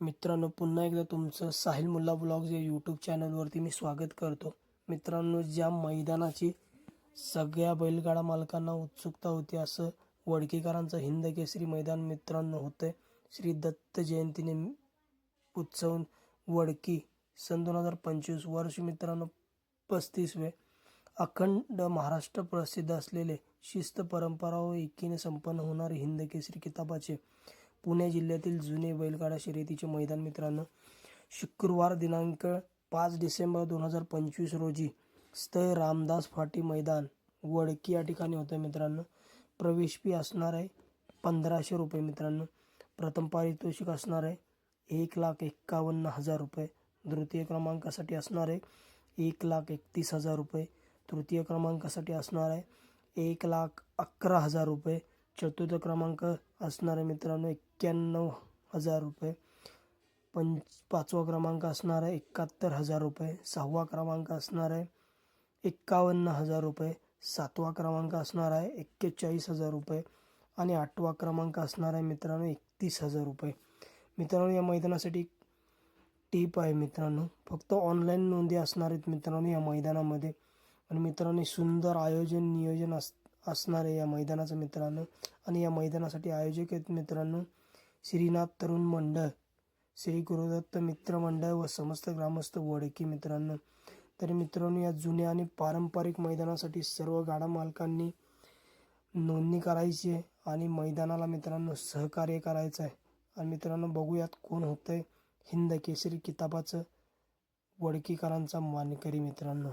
मित्रांनो पुन्हा एकदा तुमचं साहिल मुल्ला ब्लॉग्स या यूट्यूब चॅनलवरती मी स्वागत करतो. मित्रांनो ज्या मैदानाची सगळ्या बैलगाडा मालकांना उत्सुकता होती असं वडकीकरांचं हिंद केसरी मैदान मित्रांनो होतं श्री दत्त जयंतीने उत्सव वडकी सन दोन हजार पंचवीस वर्ष मित्रांनो पस्तीसवे अखंड महाराष्ट्र प्रसिद्ध असलेले शिस्त परंपरा व एकीने संपन्न होणारे हिंद केसरी किताबाचे पुणे जिल्ह्यातील जुने बैलगाडा शर्यतीचे मैदान मित्रांनो शुक्रवार दिनांक पाच डिसेंबर दोन हजार पंचवीस रोजी स्थळ रामदास फाटी मैदान वडकी या ठिकाणी होतं मित्रांनो. प्रवेश फी असणार आहे पंधराशे रुपये मित्रांनो. प्रथम पारितोषिक असणार आहे एक लाख एक्कावन्न हजार रुपये. द्वितीय क्रमांकासाठी असणार आहे एक लाख एकतीस हजार रुपये. तृतीय क्रमांकासाठी असणार आहे एक लाख अकरा हजार रुपये. चतुर्थ क्रमांक असणार आहे मित्रांनो एक्क्याण्णव हजार रुपये. पंच पाचवा क्रमांक असणार आहे एकाहत्तर हजार रुपये. सहावा क्रमांक असणार आहे एक्कावन्न हजार रुपये. सातवा क्रमांक असणार आहे एक्केचाळीस हजार रुपये. आणि आठवा क्रमांक असणार आहे मित्रांनो एकतीस हजार रुपये. मित्रांनो या मैदानासाठी टीप आहे मित्रांनो. फक्त ऑनलाईन नोंदी असणार आहेत मित्रांनो या मैदानामध्ये. आणि मित्रांनो सुंदर आयोजन नियोजन अस असणार आहे या मैदानाचं मित्रांनो आणि या मैदानासाठी आयोजक आहेत मित्रांनो श्रीनाथ तरुण मंडळ श्री गुरुदत्त मित्र मंडळ व समस्त ग्रामस्थ वडकी मित्रांनो. तर मित्रांनो या जुन्या आणि पारंपरिक मैदानासाठी सर्व गाडा मालकांनी नोंदणी करायची आहे आणि मैदानाला मित्रांनो सहकार्य करायचं आहे. आणि मित्रांनो बघूयात कोण होतंय हिंद केसरी किताबाचं वडकीकरांचा मानकरी मित्रांनो.